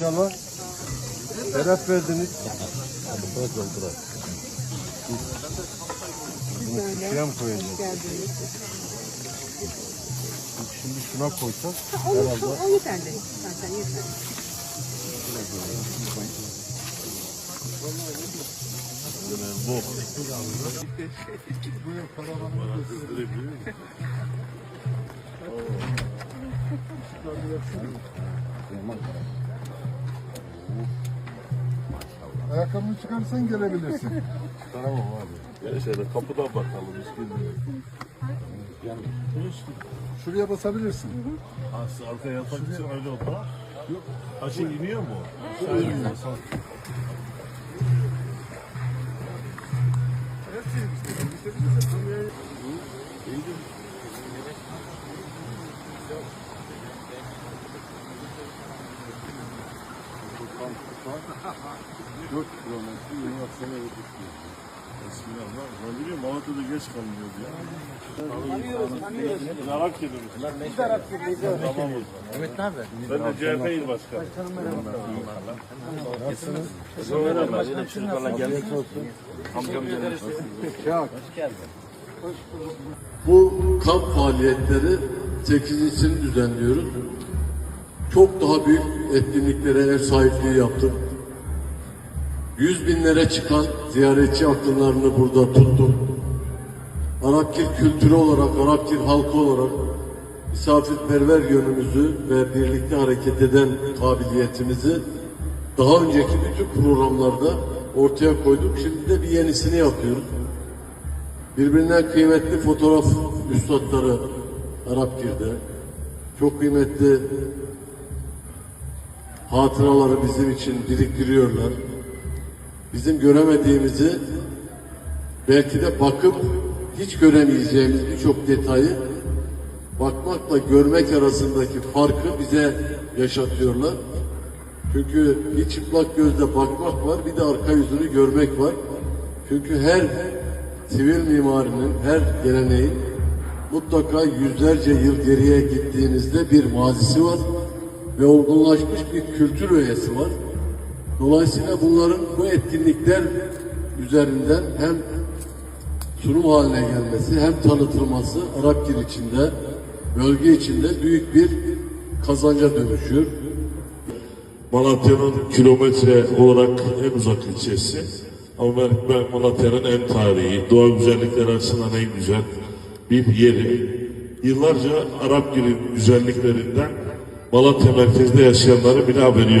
İnşallah şeref verdiniz. Bunu şuraya mı koyacağız? Şimdi şuna koysak herhalde O yeterli. Zaten yeterli. Ayakkabını çıkarsan gelebilirsin. tamam abi. Ya şöyle kapıdan bakalım. Şuraya basabilirsin. Aslında arkaya yatmak için öyle oldu. Yok. Aşı iniyor mu? Aşağı iniyor. Dört kilometre yeni aksana düşüyor. Eskiden var. Ben biliyorum Malatya'da geç kalınıyordu ya. Biz Arak yedimiz. Biz Arak yedimiz. Tamam o zaman. Evet ne haber? Ben de CHP il başkanı. Bu kamp faaliyetleri 8'isini düzenliyoruz. Çok daha büyük etkinliklere ev sahipliği yaptık. Yüz binlere çıkan ziyaretçi akınlarını burada tuttuk. Arapgir kültürü olarak, Arapgir halkı olarak misafirperver yönümüzü ve birlikte hareket eden kabiliyetimizi daha önceki bütün programlarda ortaya koyduk. Şimdi de bir yenisini yapıyoruz. Birbirinden kıymetli fotoğraf üstadları Arapgir'de. Çok kıymetli hatıraları bizim için biriktiriyorlar. Bizim göremediğimizi belki de bakıp hiç göremeyeceğimiz birçok detayı bakmakla görmek arasındaki farkı bize yaşatıyorlar. Çünkü bir çıplak gözle bakmak var, bir de arka yüzünü görmek var. Çünkü her sivil mimarinin, her geleneğin mutlaka yüzlerce yıl geriye gittiğinizde bir mazisi var ve olgunlaşmış bir kültür öğesi var. Dolayısıyla bunların bu etkinlikler üzerinden hem sunum haline gelmesi hem tanıtılması Arapgir içinde, bölge içinde büyük bir kazanca dönüşüyor. Malatya'nın kilometre olarak en uzak ilçesi. Ama ben, Malatya'nın en tarihi, doğa güzellikleri açısından en güzel bir yeri. Yıllarca Arapgir'in güzelliklerinden Malatya merkezde yaşayanların bile haberi yok.